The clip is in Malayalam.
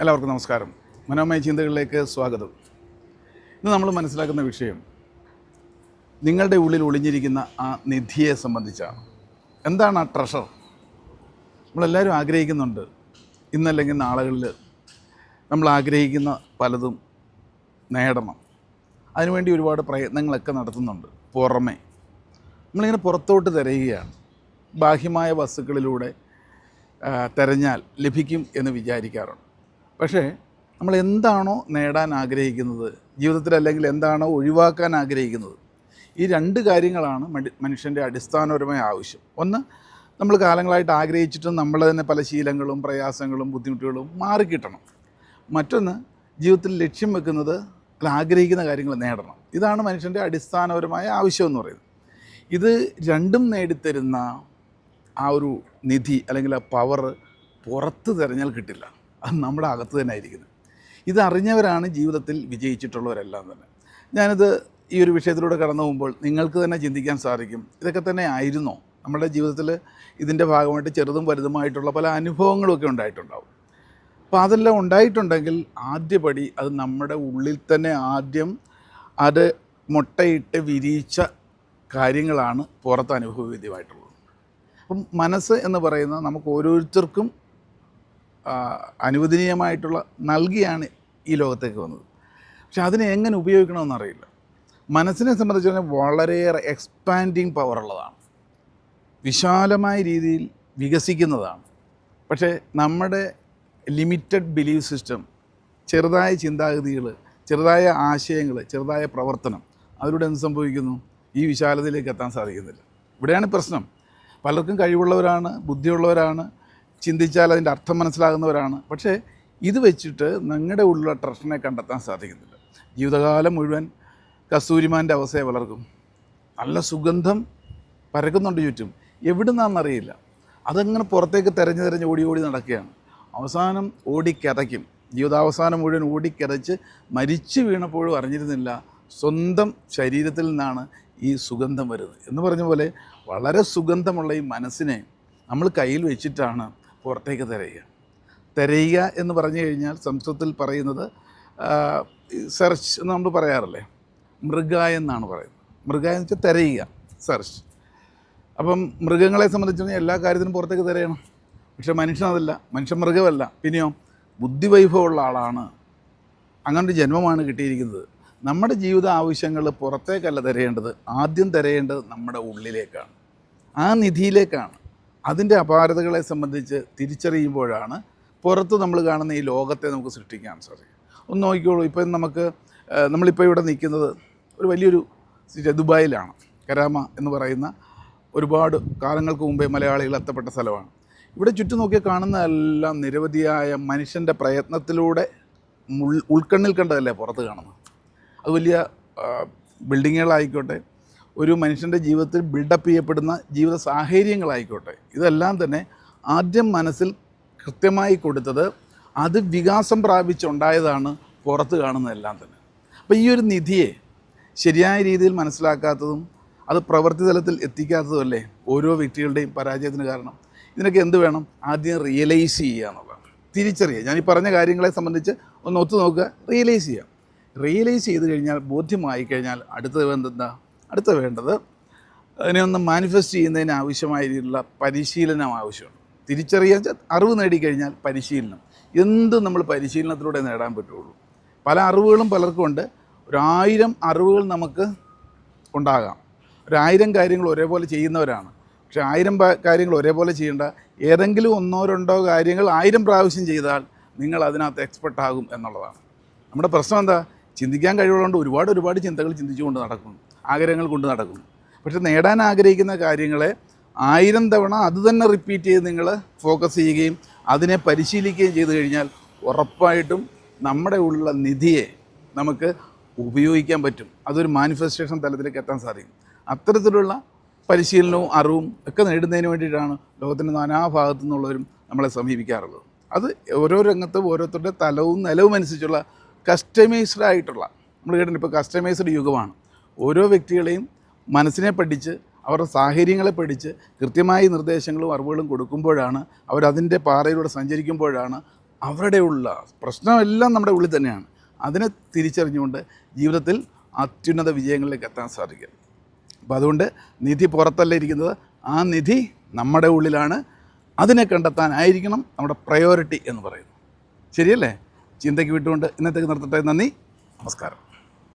എല്ലാവർക്കും നമസ്കാരം. മനോമയ ചിന്തകളിലേക്ക് സ്വാഗതം. ഇന്ന് നമ്മൾ മനസ്സിലാക്കുന്ന വിഷയം നിങ്ങളുടെ ഉള്ളിൽ ഒളിഞ്ഞിരിക്കുന്ന ആ നിധിയെ സംബന്ധിച്ചാണ്. എന്താണ് ആ ട്രഷർ നമ്മളെല്ലാവരും ആഗ്രഹിക്കുന്നുണ്ട്. ഇന്നല്ലെങ്കിൽ നാളുകളിൽ നമ്മൾ ആഗ്രഹിക്കുന്ന പലതും നേടണം. അതിനുവേണ്ടി ഒരുപാട് പ്രയത്നങ്ങളൊക്കെ നടത്തുന്നുണ്ട്. പുറമേ നമ്മളിങ്ങനെ പുറത്തോട്ട് തിരയുകയാണ്. ബാഹ്യമായ വസ്തുക്കളിലൂടെ തിരഞ്ഞാൽ ലഭിക്കും എന്ന് വിചാരിക്കാറുണ്ട്. പക്ഷേ നമ്മൾ എന്താണോ നേടാൻ ആഗ്രഹിക്കുന്നത് ജീവിതത്തിൽ അല്ലെങ്കിൽ എന്താണോ ഒഴിവാക്കാൻ ആഗ്രഹിക്കുന്നത് ഈ രണ്ട് കാര്യങ്ങളാണ് മനുഷ്യന്റെ അടിസ്ഥാനപരമായ ആവശ്യം. ഒന്ന് നമ്മൾ കാലങ്ങളായിട്ട് ആഗ്രഹിച്ചിട്ടും നമ്മൾ തന്നെ പല ശീലങ്ങളും പ്രയാസങ്ങളും ബുദ്ധിമുട്ടുകളും മാറിക്കിട്ടണം. മറ്റൊന്ന് ജീവിതത്തിൽ ലക്ഷ്യം വെക്കുന്നത് അല്ല ആഗ്രഹിക്കുന്ന കാര്യങ്ങൾ നേടണം. ഇതാണ് മനുഷ്യന്റെ അടിസ്ഥാനപരമായ ആവശ്യം എന്ന് പറയുന്നത്. ഇത് രണ്ടും നേടിത്തരുന്ന ആ ഒരു നിധി അല്ലെങ്കിൽ ആ പവർ പുറത്ത് തിരഞ്ഞാൽ കിട്ടില്ല. അത് നമ്മുടെ അകത്ത് തന്നെ ആയിരിക്കുന്നത് ഇതറിഞ്ഞവരാണ് ജീവിതത്തിൽ വിജയിച്ചിട്ടുള്ളവരെല്ലാം തന്നെ. ഞാനിത് ഈ ഒരു വിഷയത്തിലൂടെ കടന്നു പോകുമ്പോൾ നിങ്ങൾക്ക് തന്നെ ചിന്തിക്കാൻ സാധിക്കും. ഇതൊക്കെ തന്നെ ആയിരുന്നോ? നമ്മുടെ ജീവിതത്തിൽ ഇതിന്റെ ഭാഗമായിട്ട് ചെറുതും വലുതുമായിട്ടുള്ള പല അനുഭവങ്ങളും ഒക്കെ ഉണ്ടായിട്ടുണ്ടാവും. അപ്പോൾ അതെല്ലാം ഉണ്ടായിട്ടുണ്ടെങ്കിൽ ആദ്യപടി അത് നമ്മുടെ ഉള്ളിൽ തന്നെ ആദ്യം അത് മുട്ടയിട്ട് വിരിയിച്ച കാര്യങ്ങളാണ് പുറത്ത് അനുഭവവേദ്യമായിട്ടുള്ളത്. അപ്പം മനസ്സ് എന്ന് പറയുന്നത് നമുക്ക് ഓരോരുത്തർക്കും അനുവദനീയമായിട്ടുള്ള നൽകിയാണ് ഈ ലോകത്തേക്ക് വന്നത്. പക്ഷെ അതിനെ എങ്ങനെ ഉപയോഗിക്കണമെന്നറിയില്ല മനസ്സിനെ സംബന്ധിച്ച് വളരെയേറെ എക്സ്പാൻഡിങ് പവർ ഉള്ളതാണ്. വിശാലമായ രീതിയിൽ വികസിക്കുന്നതാണ്. പക്ഷേ നമ്മുടെ ലിമിറ്റഡ് ബിലീവ് സിസ്റ്റം ചെറുതായ ചിന്താഗതികൾ ചെറുതായ ആശയങ്ങൾ ചെറുതായ പ്രവർത്തനം അതിലൂടെ എന്ത് സംഭവിക്കുന്നു? ഈ വിശാലതയിലേക്ക് എത്താൻ സാധിക്കുന്നില്ല. ഇവിടെയാണ് പ്രശ്നം. പലർക്കും കഴിവുള്ളവരാണ് ബുദ്ധിയുള്ളവരാണ് ചിന്തിച്ചാൽ അതിന്റെ അർത്ഥം മനസ്സിലാകുന്നവരാണ്. പക്ഷേ ഇത് വെച്ചിട്ട് നിങ്ങളുടെ ഉള്ളിലുള്ള ട്രഷനെ കണ്ടെത്താൻ സാധിക്കുന്നില്ല. ജീവിതകാലം മുഴുവൻ കസ്തൂരിമാന്റെ അവസ്ഥയെ വളർക്കും. നല്ല സുഗന്ധം പരക്കുന്നുണ്ട് ചുറ്റും. എവിടുന്നാണെന്നറിയില്ല. അതങ്ങനെ പുറത്തേക്ക് തെരഞ്ഞു തിരഞ്ഞ് ഓടി ഓടി നടക്കുകയാണ്. അവസാനം ഓടിക്കതയ്ക്കും. ജീവിതാവസാനം മുഴുവൻ ഓടിക്കതച്ച് മരിച്ചു വീണപ്പോഴും അറിഞ്ഞിരുന്നില്ല സ്വന്തം ശരീരത്തിൽ നിന്നാണ് ഈ സുഗന്ധം വരുന്നത്. എന്ന് പറഞ്ഞ പോലെ വളരെ സുഗന്ധമുള്ള ഈ മനസ്സിനെ നമ്മൾ കയ്യിൽ വെച്ചിട്ടാണ് പുറത്തേക്ക് തിരയുക. തിരയുക എന്ന് പറഞ്ഞു കഴിഞ്ഞാൽ സംസ്കൃതത്തിൽ പറയുന്നത് സെർച്ച് എന്ന് നമ്മൾ പറയാറില്ലേ? മൃഗ എന്നാണ് പറയുന്നത്. മൃഗ എന്ന് വെച്ചാൽ തിരയുക സെർച്ച്. അപ്പം മൃഗങ്ങളെ സംബന്ധിച്ചിടത്തോളം എല്ലാ കാര്യത്തിനും പുറത്തേക്ക് തിരയണം. പക്ഷെ മനുഷ്യനതല്ല മനുഷ്യൻ മൃഗമല്ല. പിന്നെയോ ബുദ്ധിവൈഭവമുള്ള ആളാണ്. അങ്ങനെ ഒരു ജന്മമാണ് കിട്ടിയിരിക്കുന്നത്. നമ്മുടെ ജീവിത ആവശ്യങ്ങൾ പുറത്തേക്കല്ല തിരയേണ്ടത്. ആദ്യം തിരയേണ്ടത് നമ്മുടെ ഉള്ളിലേക്കാണ്. ആ നിധിയിലേക്കാണ്. അതിന്റെ അപാരതകളെ സംബന്ധിച്ച് തിരിച്ചറിയുമ്പോഴാണ് പുറത്ത് നമ്മൾ കാണുന്ന ഈ ലോകത്തെ നമുക്ക് സൃഷ്ടിക്കാൻ സാധിക്കും ഒന്ന് നോക്കിക്കോളൂ ഇപ്പം നമുക്ക് നമ്മളിപ്പോൾ ഇവിടെ നിൽക്കുന്നത് ഒരു വലിയൊരു ദുബായിലാണ്. കരാമ എന്ന് പറയുന്ന ഒരുപാട് കാലങ്ങൾക്ക് മുമ്പേ മലയാളികൾ എത്തപ്പെട്ട സ്ഥലമാണ്. ഇവിടെ ചുറ്റും നോക്കി കാണുന്നതെല്ലാം നിരവധിയായ മനുഷ്യന്റെ പ്രയത്നത്തിലൂടെ ഉൾ ഉൾക്കണ്ണിൽ കണ്ടതല്ലേ പുറത്ത് കാണുന്നത്? അത് വലിയ ബിൽഡിങ്ങുകളായിക്കോട്ടെ ഒരു മനുഷ്യന്റെ ജീവിതത്തിൽ ബിൽഡപ്പ് ചെയ്യപ്പെടുന്ന ജീവിത സാഹചര്യങ്ങളായിക്കോട്ടെ. ഇതെല്ലാം തന്നെ ആദ്യം മനസ്സിൽ കൃത്യമായി കൊടുത്തത് അത് വികാസം പ്രാപിച്ചുണ്ടായതാണ് പുറത്ത് കാണുന്നതെല്ലാം തന്നെ. അപ്പോൾ ഈ ഒരു നിധിയെ ശരിയായ രീതിയിൽ മനസ്സിലാക്കാത്തതും അത് പ്രവൃത്തി തലത്തിൽ എത്തിക്കാത്തതുമല്ലേ ഓരോ വ്യക്തികളുടെയും പരാജയത്തിന് കാരണം? ഇതിനൊക്കെ എന്ത് വേണം? ആദ്യം റിയലൈസ് ചെയ്യുക എന്നുള്ളതാണ്. തിരിച്ചറിയുക. ഞാൻ ഈ പറഞ്ഞ കാര്യങ്ങളെ സംബന്ധിച്ച് ഒന്ന് ഒത്തു നോക്കുക. റിയലൈസ് ചെയ്യാം റിയലൈസ് ചെയ്ത് കഴിഞ്ഞാൽ ബോധ്യമായി കഴിഞ്ഞാൽ അടുത്തത് എന്താ അടുത്ത വേണ്ടത് അതിനെ ഒന്ന് മാനിഫെസ്റ്റ് ചെയ്യുന്നതിന് ആവശ്യമായ രീതിയിലുള്ള പരിശീലനം ആവശ്യമുണ്ട് തിരിച്ചറിയാൻ അറിവ് നേടിക്കഴിഞ്ഞാൽ പരിശീലനം. എന്ത് നമ്മൾ പരിശീലനത്തിലൂടെ നേടാൻ പറ്റുള്ളൂ. പല അറിവുകളും പലർക്കും ഉണ്ട്. ഒരായിരം അറിവുകൾ നമുക്ക് ഉണ്ടാകാം. ഒരായിരം കാര്യങ്ങൾ ഒരേപോലെ ചെയ്യുന്നവരാണ്. പക്ഷെ ആയിരം കാര്യങ്ങൾ ഒരേപോലെ ചെയ്യേണ്ട ഏതെങ്കിലും ഒന്നോ രണ്ടോ കാര്യങ്ങൾ ആയിരം പ്രാവശ്യം ചെയ്താൽ നിങ്ങൾ അതിനകത്ത് എക്സ്പെർട്ട് ആകും എന്നുള്ളതാണ്. നമ്മുടെ പ്രശ്നം എന്താ? ചിന്തിക്കാൻ കഴിവുള്ളതുകൊണ്ട് ഒരുപാട് ഒരുപാട് ചിന്തകൾ ചിന്തിച്ചുകൊണ്ട് നടക്കുന്നു. ആഗ്രഹങ്ങൾ കൊണ്ട് നടക്കുന്നു. പക്ഷെ നേടാൻ ആഗ്രഹിക്കുന്ന കാര്യങ്ങളെ ആയിരം തവണ അത് തന്നെ റിപ്പീറ്റ് ചെയ്ത് നിങ്ങൾ ഫോക്കസ് ചെയ്യുകയും അതിനെ പരിശീലിക്കുകയും ചെയ്തു കഴിഞ്ഞാൽ ഉറപ്പായിട്ടും നമ്മുടെ ഉള്ള നിധിയെ നമുക്ക് ഉപയോഗിക്കാൻ പറ്റും. അതൊരു മാനിഫെസ്റ്റേഷൻ തലത്തിലേക്ക് എത്താൻ സാധിക്കും. അത്തരത്തിലുള്ള പരിശീലനവും അറിവും ഒക്കെ നേടുന്നതിന് വേണ്ടിയിട്ടാണ് ലോകത്തിന്റെ നാനാഭാഗത്തു നിന്നുള്ളവരും നമ്മളെ സമീപിക്കാറുള്ളത്. അത് ഓരോ രംഗത്തും ഓരോരുത്തരുടെ തലവും നിലവും അനുസരിച്ചുള്ള കസ്റ്റമൈസ്ഡ് ആയിട്ടുള്ള നമ്മൾ കേട്ടിട്ടുണ്ട് ഇപ്പോൾ കസ്റ്റമൈസ്ഡ് യുഗമാണ്. ഓരോ വ്യക്തികളെയും മനസ്സിനെ പഠിച്ച് അവരുടെ സാഹചര്യങ്ങളെ പഠിച്ച് കൃത്യമായി നിർദ്ദേശങ്ങളും അറിവുകളും കൊടുക്കുമ്പോഴാണ് അവരതിന്റെ പാറയിലൂടെ സഞ്ചരിക്കുമ്പോഴാണ് അവരുടെ ഉള്ള പ്രശ്നമെല്ലാം നമ്മുടെ ഉള്ളിൽ തന്നെയാണ്. അതിനെ തിരിച്ചറിഞ്ഞുകൊണ്ട് ജീവിതത്തിൽ അത്യുന്നത വിജയങ്ങളിലേക്ക് എത്താൻ സാധിക്കും. അപ്പോൾ അതുകൊണ്ട് നിധി പുറത്തല്ല ഇരിക്കുന്നത്. ആ നിധി നമ്മുടെ ഉള്ളിലാണ്. അതിനെ കണ്ടെത്താനായിരിക്കണം നമ്മുടെ പ്രയോറിറ്റി എന്ന് പറയുന്നത്. ശരിയല്ലേ? ചിന്തയ്ക്ക് വിട്ടുകൊണ്ട് ഇന്നത്തേക്ക് നിർത്തട്ടെ. നന്ദി. നമസ്കാരം.